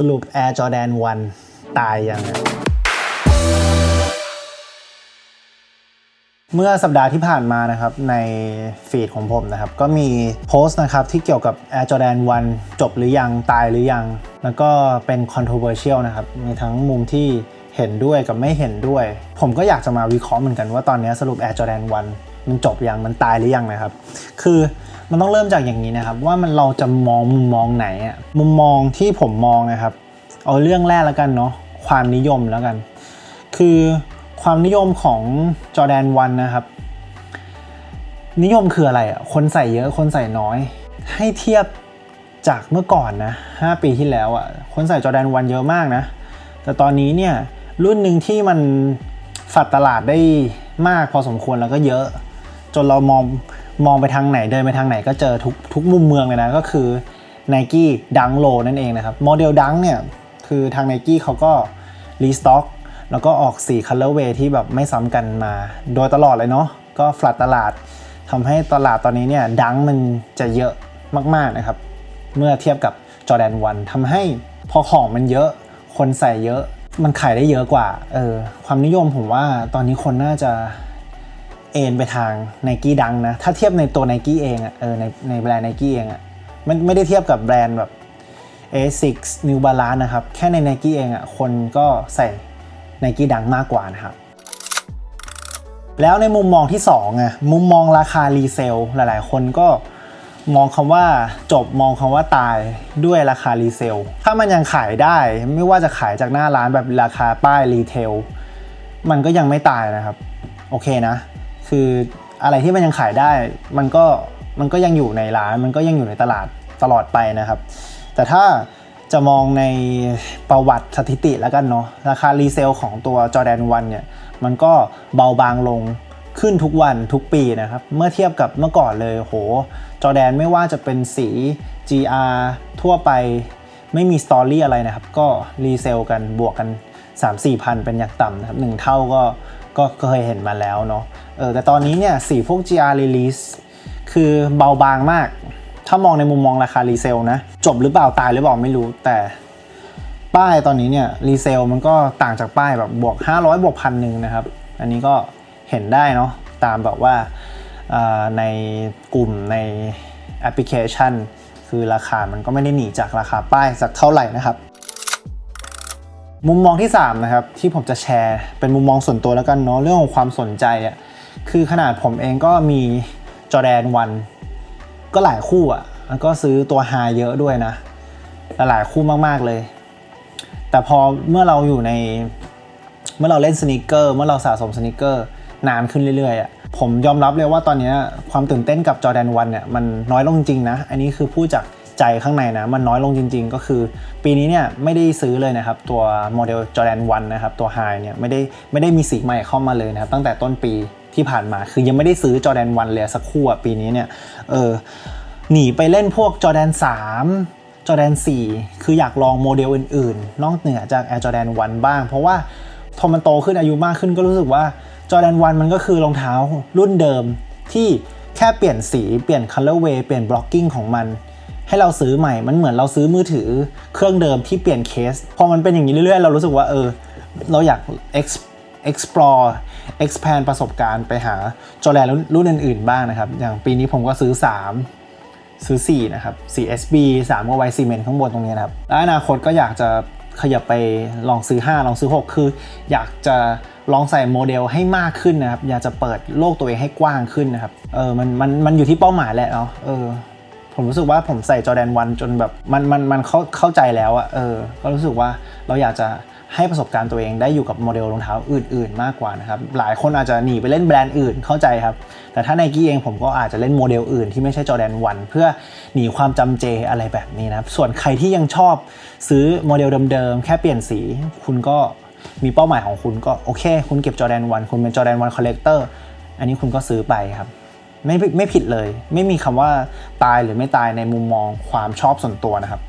สรุป Air Jordan 1 ตายยังเมื่อสัปดาห์ที่ผ่านมานะครับในฟีดของผมนะครับ ก็มีโพสต์นะครับที่เกี่ยวกับ Air Jordan 1 จบหรือยังตายหรือยัง แล้วก็เป็น controversial นะครับมีทั้งมุมที่เห็นด้วยกับไม่เห็นด้วย ผมก็อยากจะมาวิเคราะห์เหมือนกันว่าตอนนี้สรุป Air Jordan 1 มันจบยังมันตายหรือยังนะครับ คือมันต้องเริ่มจากอย่างนี้นะครับ ว่ามันเราจะมองมุมมองไหนอะมุมมองที่ผมมองนะครับ เอาเรื่องแรกแล้วกันเนาะความนิยมแล้วกัน คือความนิยมของจอแดนวันนะครับ นิยมคืออะไรอะคนใส่เยอะคนใส่น้อย ให้เทียบจากเมื่อก่อนนะ 5 ปีที่แล้วอะคนใส่จอแดนวันเยอะมากนะ แต่ตอนนี้เนี่ยรุ่นหนึ่งที่มันฝัดตลาดได้มากพอสมควรแล้วก็เยอะ จนเรามองมองไปทางไหนเดินไปทางไหนก็เจอทุกทุกมุมเมืองเลยนะก็คือ n i กี้ดังโลนั่นเองนะครับโมเดลดังเนี่ยคือทาง n i กี้เขาก็รีสต็อกแล้วก็ออก4 colorway ที่แบบไม่ซ้ำกันมา โดยตลอดเลยเนาะก็ฟลัดตลาดทำให้ตลาดตอนนี้เนี่ยดังมันจะเยอะมากๆนะครับ เมื่อเทียบกับจอแดนวันทำให้พอของมันเยอะคนใส่เยอะ มันขายได้เยอะกว่าเออความนิยมผมว่าตอนนี้คนน่าจะ เอ็นไปทาง n i กี้ดังนะ ถ้าเทียบในตัว n i กี้เองอะเออในในแบรนด์ n i กี้เองอะไม่ไม่ได้เทียบกับแบรนด์แบบ A6 New Balance นะครับ แค่ใน n i กี้เองอะคนก็ใส่ n i กี้ดังมากกว่านะครับ แล้วในมุมมองที่2อะมุมมองราคารีเซลหลายๆ คนก็มองคำว่าจบมองคำว่าตายด้วยราคารีเซล ถ้ามันยังขายได้ไม่ว่าจะขายจากหน้าร้านแบบราคาป้ายรีเทล มันก็ยังไม่ตายนะครับ โอเคนะ คืออะไรที่มันยังขายได้ มันก็มันก็ยังอยู่ในร้าน มันก็ยังอยู่ในตลาดตลอดไปนะครับ แต่ถ้าจะมองในประวัติสถิติแล้วกันเนาะราคารีเซลของตัวจอแดนวันเนี่ยมันก็เบาบางลงขึ้นทุกวันทุกปีนะครับ เมื่อเทียบกับเมื่อก่อนเลยโหจอแดนไม่ว่าจะเป็นสี GR ทั่วไปไม่มีสตอรี่อะไรนะครับ ก็รีเซลกันบวกกัน 3-4 พันเป็นอย่างต่ำนะครับหนึ่งเท่าก็ ก็เคยเห็นมาแล้วเนาะเออแต่ตอนนี้เนี่ยสีพวก GR release คือเบาบางมาก ถ้ามองในมุมมองราคารีเซลนะ จบหรือเปล่าตายหรือเปล่าไม่รู้ แต่ป้ายตอนนี้เนี่ยรีเซลมันก็ต่างจากป้ายแบบบวก 500 บวกพันหนึ่งนะครับ อันนี้ก็เห็นได้เนาะตามแบบว่าในกลุ่มในแอปพลิเคชัน คือราคามันก็ไม่ได้หนีจากราคาป้ายสักเท่าไหร่นะครับ มุมมองที่3นะครับที่ผมจะแชร์เป็นมุมมองส่วนตัวแล้วกันเนาะเรื่องของความสนใจอะ่ะคือขนาดผมเองก็มีจอแดนวันก็หลายคู่อะ่ะแล้วก็ซื้อตัวไฮเยอะด้วยนะหลายคู่มากๆเลย แต่พอเมื่อเราอยู่ในเมื่อเราเล่นสนิเกอร์เมื่อเราสะสมสนิเกอร์นานขึ้นเรื่อยๆอะผมยอมรับเลยว่าตอนนี้ความตื่นเต้นกับจอแดนวันเนี่ยมันน้อยลงจริงนะ อันนี้คือพูดจาก ใจข้างในนะมันน้อยลงจริง ๆ ก็คือ ปีนี้เนี่ยไม่ได้ซื้อเลยนะครับตัวโมเดลจอแดนวันนะครับตัวไฮเนี่ยไม่ได้ไม่ได้มีสีใหม่เข้ามาเลยนะครับตั้งแต่ต้นปีที่ผ่านมาคือยังไม่ได้ซื้อจอแดนวันเลยสักคู่อะปีนี้เนี่ยเออหนีไปเล่นพวกจอแดน3จอแดน4 คืออยากลองโมเดลอื่นๆ นอกเหนือจาก Air Jordan 1 บ้าง เพราะว่าพอมันโตขึ้นอายุมากขึ้นก็รู้สึกว่า Jordan 1มันก็คือรองเท้ารุ่นเดิมที่แค่เปลี่ยนสีเปลี่ยน colorway เวย์เปลี่ยน blocking ของมัน ให้เราซื้อใหม่ มันเหมือนเราซื้อมือถือเครื่องเดิมที่เปลี่ยนเคส พอมันเป็นอย่างนี้เรื่อยๆ เรารู้สึกว่าเออ เราอยาก explore expand ประสบการณ์ไปหาจอแดนรุ่นอื่นๆบ้างนะครับ อย่างปีนี้ผมก็ซื้อ 3 ซื้อ 4 นะครับ 4SB 3ก็ไวซีเมนต์ข้างบนตรงนี้นะครับ แล้วอนาคตก็อยากจะขยับไปลองซื้อ 5 ลองซื้อ 6 คือ อยากจะลองใส่โมเดลให้มากขึ้นนะครับ อยากจะเปิดโลกตัวเองให้กว้างขึ้นนะครับ เออ มัน มัน มันอยู่ที่เป้าหมายแหละเนาะ เออ ผมรู้สึกว่าผมใส่จอแดนวันจนแบบมันมันมันเข้าเข้าใจแล้วอะเออ ก็รู้สึกว่าเราอยากจะให้ประสบการณ์ตัวเองได้อยู่กับโมเดลรองเท้าอื่น ๆ มากกว่านะครับ หลายคนอาจจะหนีไปเล่นแบรนด์อื่นเข้าใจครับ แต่ถ้าไนกี้เองผมก็อาจจะเล่นโมเดลอื่นที่ไม่ใช่จอแดนวันเพื่อหนีความจำเจอะไรแบบนี้นะครับ ส่วนใครที่ยังชอบซื้อโมเดลเดิม ๆ แค่เปลี่ยนสี คุณก็มีเป้าหมายของคุณก็โอเค คุณเก็บจอแดนวันคุณเป็นจอแดนวันคอลเลกเตอร์อันนี้คุณก็ซื้อไปครับ ไม่ไม่ผิดเลย ไม่มีคำว่าตายหรือไม่ตายในมุมมองความชอบส่วนตัวนะครับ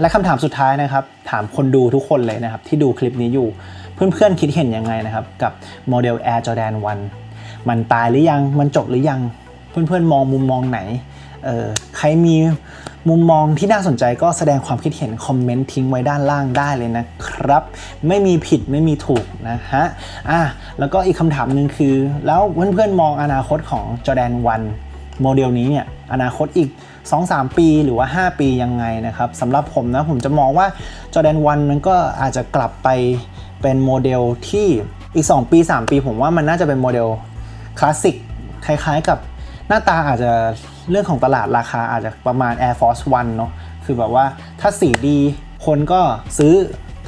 และคำถามสุดท้ายนะครับ ถามคนดูทุกคนเลยนะครับ ที่ดูคลิปนี้อยู่เพื่อนๆคิดเห็นยังไงนะครับ กับโมเดล Air Jordan 1 มันตายหรือยังมันจบหรือยัง เพื่อนๆมองมุมมองไหนเออใครมี มุมมองที่น่าสนใจก็แสดงความคิดเห็นคอมเมนต์ทิ้งไว้ด้านล่างได้เลยนะครับ ไม่มีผิดไม่มีถูกนะฮะอะแล้วก็อีกคำถามหนึ่งคือ แล้วเพื่อนๆมองอนาคตของจอแดนวันโมเดลนี้เนี่ยอนาคตอีก 2-3 ปีหรือว่า 5 ปียังไงนะครับสำหรับผมนะผมจะมองว่าจอแดนวันมันก็อาจจะกลับไปเป็นโมเดลที่อีก 2 ปี 3 ปี ผมว่ามันน่าจะเป็นโมเดลคลาสสิกคล้ายๆกับ หน้าตาอาจจะเรื่องของตลาดราคาอาจจะประมาณ Air Force One เนาะคือแบบว่าถ้าสีดีคนก็ซื้อ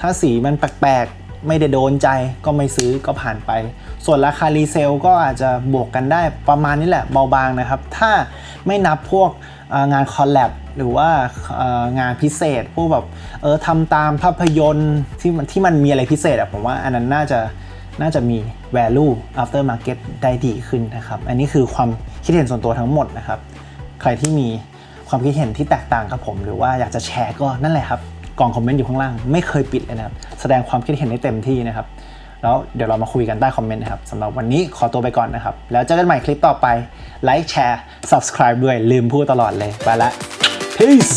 ถ้าสีมันแปลกๆ ไม่ได้โดนใจก็ไม่ซื้อก็ผ่านไป ส่วนราคารีเซลก็อาจจะบวกกันได้ประมาณนี้แหละเบาบางนะครับ ถ้าไม่นับพวกงานคอลแลบหรือว่างานพิเศษพวกแบบเออทำตามภาพยนตร์ที่มันที่มันมีอะไรพิเศษอะผมว่าอันนั้นน่าจะ น่าจะมี value after market ได้ดีขึ้นนะครับ อันนี้คือความคิดเห็นส่วนตัวทั้งหมดนะครับ ใครที่มีความคิดเห็นที่แตกต่างกับผม หรือว่าอยากจะแชร์ก็นั่นแหละครับกล่องคอมเมนต์อยู่ข้างล่าง ไม่เคยปิดเลยนะครับ แสดงความคิดเห็นได้เต็มที่นะครับ แล้วเดี๋ยวเรามาคุยกันใต้คอมเมนต์นะครับสำหรับวันนี้ขอตัวไปก่อนนะครับ แล้วเจอกันใหม่คลิปต่อไปไลค์แชร์ subscribe ด้วยลืมพูดตลอดเลยไปละ peace